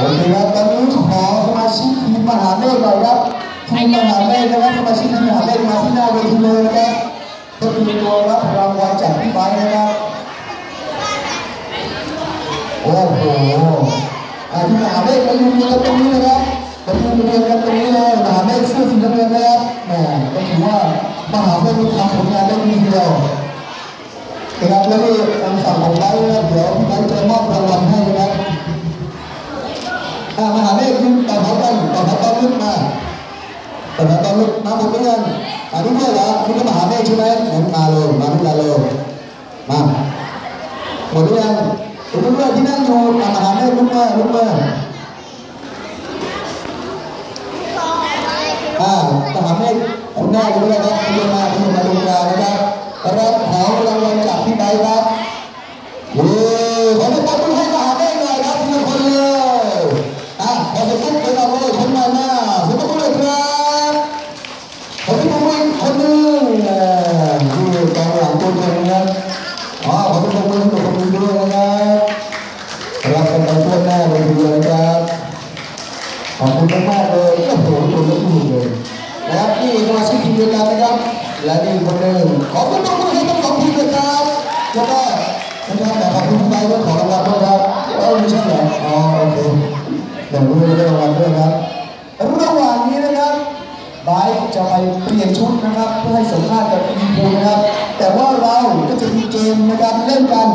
โอเคครับตอนนี้ขอสมาชิกทีมมหาเมฆหน่อยครับทีมมหาเมฆนะครับสมาชิกทีมมหาเมฆมาที่หน้าเวทีเลยนะครับเพื่อเป็นตัวรับรางวัลจากพี่ไบค์นะครับโอ้โหที่มหาเมฆมายืนเรียงกันตรงนี้นะครับมายืนเรียงกันตรงนี้เลยมหาเมฆเสื้อสีน้ำเงินนะครับแหมก็ถือว่ามหาเมฆทำผลงานได้ดีเดียวนะครับแล้วนี่ทางฝั่งของไบค์นะเดี๋ยวพี่ไบค์จะมอบรางวัลให้นะครับ อ่า มหาเมฆยืนต่อแถวกันต่อแถวตอนลึกมาต่อแถวตอนลึกมาหมดหรือยังอ่าทุกท่านเหรอคุณก็มหาเมฆใช่ไหมงั้นมาเลยมาทุกท่านเลยมาหมดหรือยังทุกท่านที่นั่งอยู่มหาเมฆลุกมาลุกมาอ่ามหาเมฆคุณแน่คุณเลยครับคุณมาคุณมาดูงานนะครับรับของรางวัล องหลังตัวเองนะครับอ๋อขอที่ผมอีกคนหนึงด้วยนะครับรับกันไปทั่วหน้าเลยทีเดียวครับขอบคุณมากๆเลยโอ้โหตัวเล็กนี่เลยนะครับนี่สมาชิกทีมเดียวกันนะครับ และนี่คนหนึ่งขอบคุณทุกคนให้ทั้งสองทีมเลยครับแล้วก็นะครับแต่ขอบคุณที่ไปด้วยขอรางวัลด้วยครับเออไม่ใช่เหรออ๋อโอเคเดี๋ยวรู้ได้รางวัลด้วยครับระหว่างนี้นะครับไบร์จะไปเปลี่ยนชุดนะครับเพื่อให้สัมภาษณ์กับพี่ภูนะครับ ก็จะมีเกมในการเล่นกัน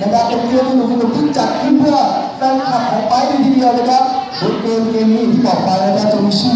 นะครับเป็นเกมสนุกสนุกที่จัดขึ้นเพื่อแฟนคลับของไบร์ทเลยทีเดียวนะครับโดยเกมเกมนี้ที่บอกไปนะครับจะมีชื่อเกท่า